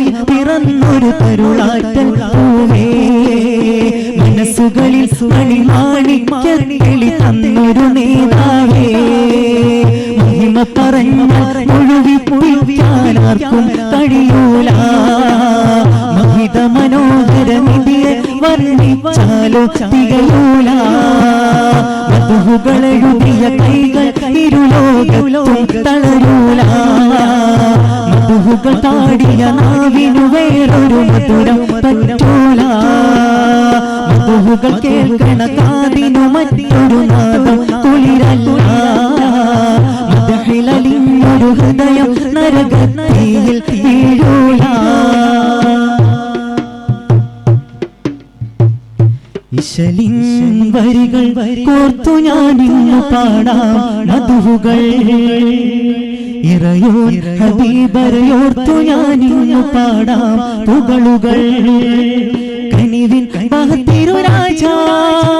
സ്നേഹമായി പിറന്നൊരു കരുളാറ്റൽ പൂവേ. മനസ്സുകളിൽ മണിമാണിക്കളി തന്നൊരു നേതാവേ. മഹിമ പറഞ്ഞ മുഴുവി പൊഴിക്കാനാർക്കും കഴിയൂല. മഹിത മനോഹര നിധിയെ വർണിച്ചാലോ തികയൂല. മധുകളെഴുതിയ കൈകൾ ഇരുലോകത്തും തളരൂല. താടിയ നാവിനു വേറൊരു മധുരം പറ്റൂല. മധുഹുകൾ കേൾക്കണ കാതിനു മറ്റൊരു നാദം കുളിരല്ല. മതഹിലലിഞ്ഞൊരു ഹൃദയം നരകത്തിയിൽ വീഴൂല. ഇശലിൻ വരികൾ കോർത്തു ഞാൻ ഇന്നു പാടാം മധുകൾ ഇറയോ ഹബീബരയോർത്തു ഞാൻ ഇന്നു പാടാം. പുകളുകൾ കനിവിൻ ബഹത്തിരുരാജ ഹൈറിൻ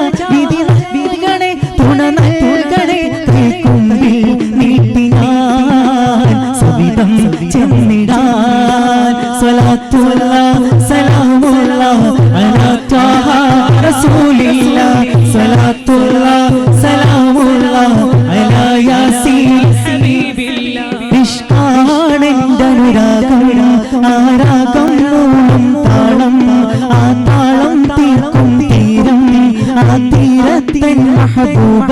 റസൂലില്ല സ്വലാത്തുള്ള സലാമുള്ള അലാ യാസീൻ ഇഷ്കാണെന്റെ അനുരാഗം ആരാഗം മൂലം താളം ആ താളം തീർക്കും തീരം ആ തീരത്തൻ മഹബൂബ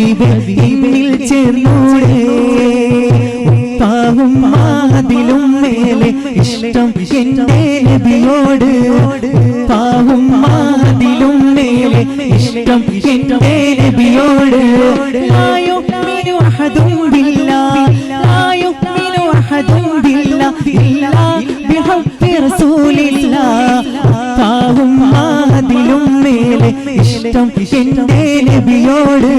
ഹബീബേ എന്നിൽ ചേർന്നോടെ പാവും മാതിലും മേലെ ഇഷ്ടം എന്റെ നബിയോട്. പാവും മാതിലും മേലെ ഇഷ്ടം എന്റെ നബിയോട്. ലായോ മിനു അഹദും ബില്ലാ. ലായോ മിനു അഹദും ബില്ലാ. ഇല്ലാ ബിഹബ്ബി റസൂലില്ലാ. പാവും മാതിലും മേലെ ഇഷ്ടം എന്റെ നബിയോട്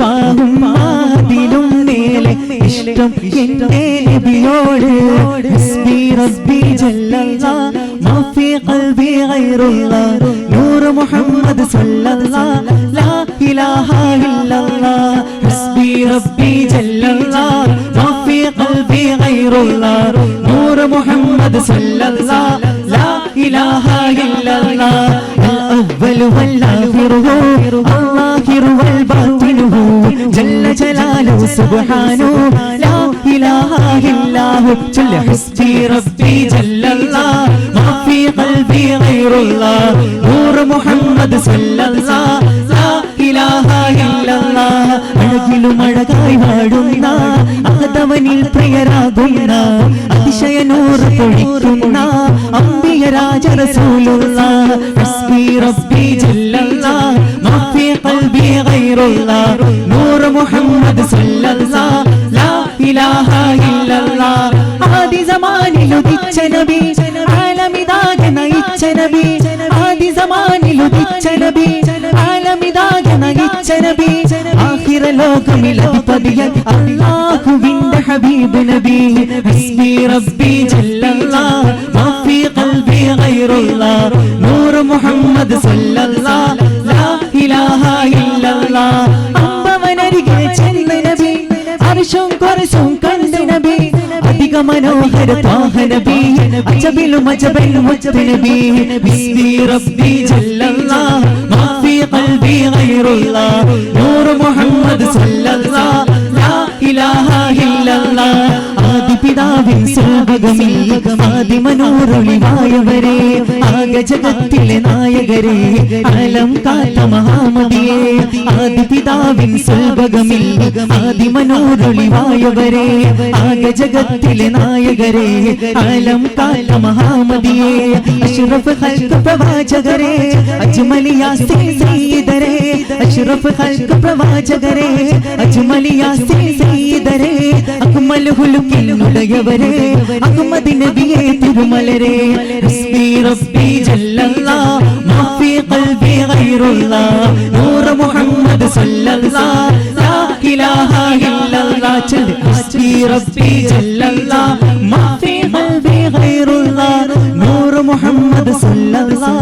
പാകും മാതിലും മേലെ. ഇഷ്ടം എന്റെ നബിയോട് റബ്ബി റബ്ബി ജല്ലല്ലാ മാഫി ഖൽബി ഗൈറുല്ലാ നൂർ മുഹമ്മദ് സല്ലല്ലാ ലാ ഇലാഹ ഇല്ലല്ലാ റബ്ബി റബ്ബി ജല്ലല്ലാ മാഫി ഖൽബി ഗൈറുല്ലാ നൂർ മുഹമ്മദ് സല്ലല്ലാ ലാ ഇലാഹ ഇല്ലല്ലാ. الأول والآخر هو الظاهر والباطن هو جل جلاله سبحانه لا إله إلا هو جل حسبي ربي جل الله ما في قلبي غير الله نور محمد صلى الله لا إله إلا الله അഴകിലും അഴകായി വാഴുന്ന അഹതവനിൽ പ്രിയരാകുന്ന അതിശയ നൂറ് പൊഴിക്കുന്ന അമ്പിയ രാജ റസൂലുള്ള ഹസ്ബി റബ്ബി ജല്ലല്ല മാഫി ഖൽബി ഗൈറുള്ള നൂർ മുഹമ്മദ് സല്ലല്ലാ ലാ ഇലാഹ ഇല്ലല്ലാ. ആദി സമാനിൽ ഉദിച്ച നബി ആലമിതാകെ നയിച്ച നബി ആദി സമാനിൽ ഉദിച്ച നബി ആലമിതാകെ നയിച്ച നബി. അധിപതിയൻ അല്ലാഹുവിന്റെ ഹബീബ് നബി. ഹസ്ബി റബ്ബി ജല്ലല്ലാ മാഫി ഖൽബി ഗൈറുല്ലാ നൂർ മുഹമ്മദ് സല്ലല്ലാ ലാ ഇലാഹ ഇല്ലല്ലാ. അമ്പവനരികെ ചെന്ന നബി അർശും കുറസും കണ്ട നബി. അധിക മനോഹര താഹ നബി അജബിലും അജബിലും മുജബ് നബി. ബിസ്മി റബ്ബി ജല്ലല്ലാ മാഫി ഖൽബി ഗൈറുല്ലാ നൂർ മുഹമ്മദ് സല്ലല്ലാ ആദിപിതാവിൻ സ്വാഗതമേ ആദിമനൂറൊളിവായവരെ ആകെ ജഗത്തിലെ നായകരെ അലം കാത്ത മഹാമതിയെ ആദിപിതാവിൻ സർവകമിൽ ആദിമനൂറൊളിവായവരെ ആകെ ജഗത്തിലെ നായകരെ അലം കാത്ത മഹാമതിയെ അഷ്റഫ് ഹൽക്ക് പ്രവാചകരെ അജ്മലിയാസിൻ സയ്യിദരെ അഷ്റഫ് ഹൽക്ക് പ്രവാചകരെ അജ്മലിയാസിൻ സയ്യിദരെ അക്മൽ ഹുലുക്കിൽ ഉടയവരെ അഹമ്മദ് നബിയെ തിരുമലരെ ഹസ്ബി റബ്ബി ജല്ലല്ലാ മാഫി ഖൽബി ഗൈറുല്ലാ നൂർ മുഹമ്മദ് സല്ലല്ലാ ലാ ഇലാഹ ഇല്ലല്ലാ ചൊല്ല് ഹസ്ബി റബ്ബി ജല്ലല്ലാ മാഫി ഖൽബി ഗൈറുല്ലാ നൂർ മുഹമ്മദ് സല്ലല്ലാ